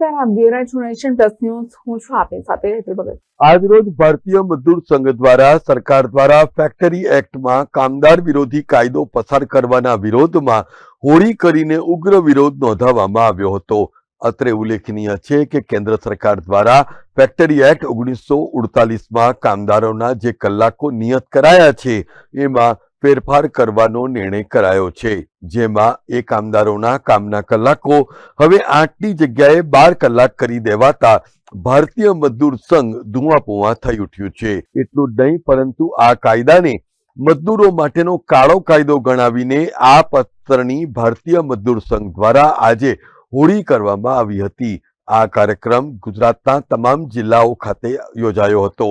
નમસ્કાર, આપ જોઈ રહ્યા પ્લસ ન્યૂઝ. હું છું આપની સાથે હેતલ ભગત. આજરોજ ભારતીય મજદૂર સંઘ દ્વારા સરકાર દ્વારા ફેક્ટરી એક્ટમાં કામદાર વિરોધી કાયદો પસાર કરવાના વિરોધમાં હોળી કરીને ઉગ્ર વિરોધ નોંધાવવામાં આવ્યો હતો. અત્રે ઉલ્લેખનીય છે કે કેન્દ્ર સરકાર દ્વારા ફેક્ટરી એક્ટ ઓગણીસો ઉડતાલીસમાં કામદારોના જે કલાકો નિયત કરાયા છે, એમાં ફેરફાર કરવાનો નિર્ણય કરાયો છે. જેમાં એ કામદારોના કામના કલાકો હવે આઠની જગ્યાએ બાર કલાક કરી દેવાતા ભારતીય મજદૂર સંઘ ધુઆપુઆ થઈ ઉઠ્યું છે. એટલું નહીં, પરંતુ આ કાયદાને મજદૂરો માટેનો કાળો કાયદો ગણાવીને આ પત્રની ભારતીય મજદૂર સંઘ દ્વારા આજે હોળી કરવામાં આવી હતી. આ કાર્યક્રમ ગુજરાતના તમામ જિલ્લાઓ ખાતે યોજાયો હતો.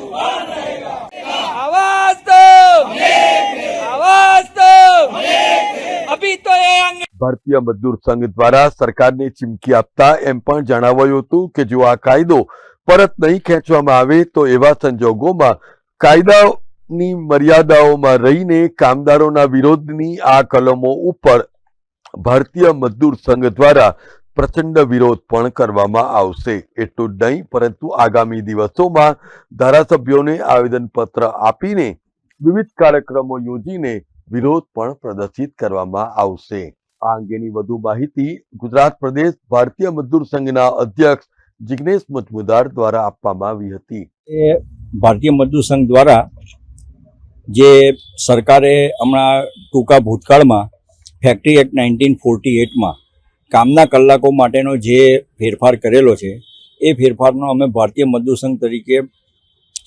ભારતીય મજદૂર સંઘ દ્વારા સરકારને ચીમકી આપતા એમ પણ જણાવાયું હતું કે જો આ કાયદો પરત નહીં ખેંચવામાં આવે તો એવા સંજોગોમાં કાયદાની મર્યાદાઓમાં રહીને કામદારોના વિરોધની આ કલમો ઉપર ભારતીય મજદૂર સંઘ દ્વારા પ્રચંડ વિરોધ પણ કરવામાં આવશે. એટલું નહીં, પરંતુ આગામી દિવસોમાં ધારાસભ્યોને આવેદનપત્ર આપીને વિવિધ કાર્યક્રમો યોજીને વિરોધ પણ પ્રદર્શિત કરવામાં આવશે. આ અંગેની વધુ માહિતી ગુજરાત પ્રદેશ ભારતીય મજદૂર સંઘના અધ્યક્ષ જિગ્નેશ મજમુદાર દ્વારા આપવામાં આવી હતી. એ ભારતીય મજદૂર સંઘ દ્વારા જે સરકારે હમણાં ટૂંકા ભૂતકાળમાં ફેક્ટરી એક્ટ નાઇન્ટીન ફોર્ટી એટમાં કામના કલાકો માટેનો જે ફેરફાર કરેલો છે, એ ફેરફારનો અમે ભારતીય મજદૂર સંઘ તરીકે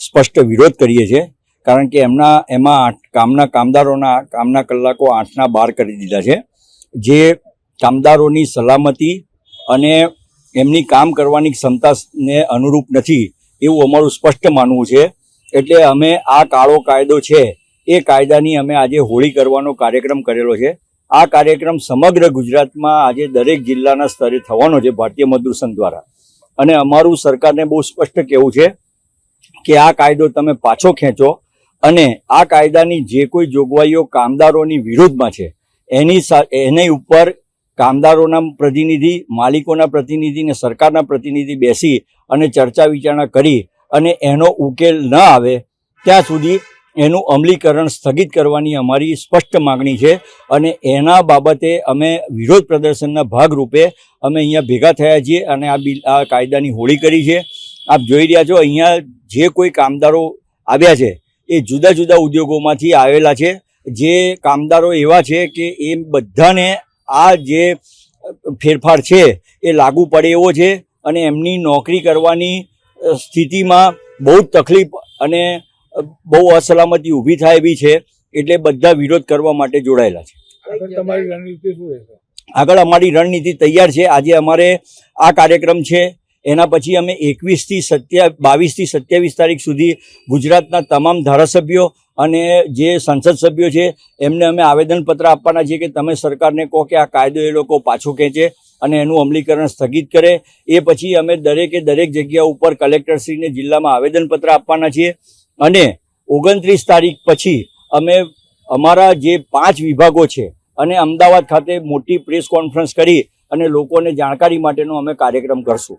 સ્પષ્ટ વિરોધ કરીએ છીએ, કારણ કે એમના, એમાં આઠ કામના કામદારોના કામના કલાકો આઠના બાર કરી દીધા છે. જે કામદારોની સલામતી અને એમની કામ કરવાની ક્ષમતાને અનુરૂપ નથી એવું અમારું સ્પષ્ટ માનવું છે. એટલે અમે આ કાળો કાયદો છે, એ કાયદાની અમે આજે હોળી કરવાનો કાર્યક્રમ કરેલો છે. આ કાર્યક્રમ સમગ્ર ગુજરાતમાં આજે દરેક જિલ્લાના સ્તરે થવાનો છે ભારતીય મજદૂર સંઘ દ્વારા. અને અમારું સરકારને બહુ સ્પષ્ટ કહેવું છે કે આ કાયદો તમે પાછો ખેંચો અને આ કાયદાની જે કોઈ જોગવાઈઓ કામદારોની વિરુદ્ધમાં છે એની એની ઉપર કામદારોના પ્રતિનિધિ, માલિકોના પ્રતિનિધિ ને સરકારના પ્રતિનિધિ બેસી અને ચર્ચા વિચારણા કરી અને એનો ઉકેલ ન આવે ત્યાં સુધી એનું અમલીકરણ સ્થગિત કરવાની અમારી સ્પષ્ટ માગણી છે અને એના બાબતે અમે વિરોધ પ્રદર્શનના ભાગરૂપે અમે અહીંયા ભેગા થયા છીએ અને આ બિલ, આ કાયદાની હોળી કરી છે. આપ જોઈ રહ્યા છો, અહીંયા જે કોઈ કામદારો આવ્યા છે એ જુદા જુદા ઉદ્યોગોમાંથી આવેલા છે. જે કામદારો એવા છે કે એ બધાને આ જે ફેરફાર છે એ લાગુ પડે એવો છે અને એમની નોકરી કરવાની સ્થિતિમાં બહુ જ તકલીફ અને બહુ અસલામતી ઊભી થાય એવી છે એટલે બધા વિરોધ કરવા માટે જોડાયેલા છે. આગળ અમારી રણનીતિ તૈયાર છે. આજે અમારે આ કાર્યક્રમ છે. એના પછી અમે એકવીસથી સત્યા, બાવીસથી સત્યાવીસ તારીખ સુધી ગુજરાતના તમામ ધારાસભ્યો અને જે સંસદ સભ્યો છે, એમને અમે આવેદનપત્ર આપવાના છીએ કે તમે સરકારને કહો કે આ કાયદો એ લોકો પાછો ખેંચે અને એનું અમલીકરણ સ્થગિત કરે. એ પછી અમે દરેકે દરેક જગ્યા ઉપર કલેક્ટરશ્રીને જિલ્લામાં આવેદનપત્ર આપવાના છીએ. અને ઓગણત્રીસ તારીખ પછી અમે અમારા જે પાંચ વિભાગો છે અને અમદાવાદ ખાતે મોટી પ્રેસ કોન્ફરન્સ કરી અને લોકોને જાણકારી માટેનો અમે કાર્યક્રમ કરશું.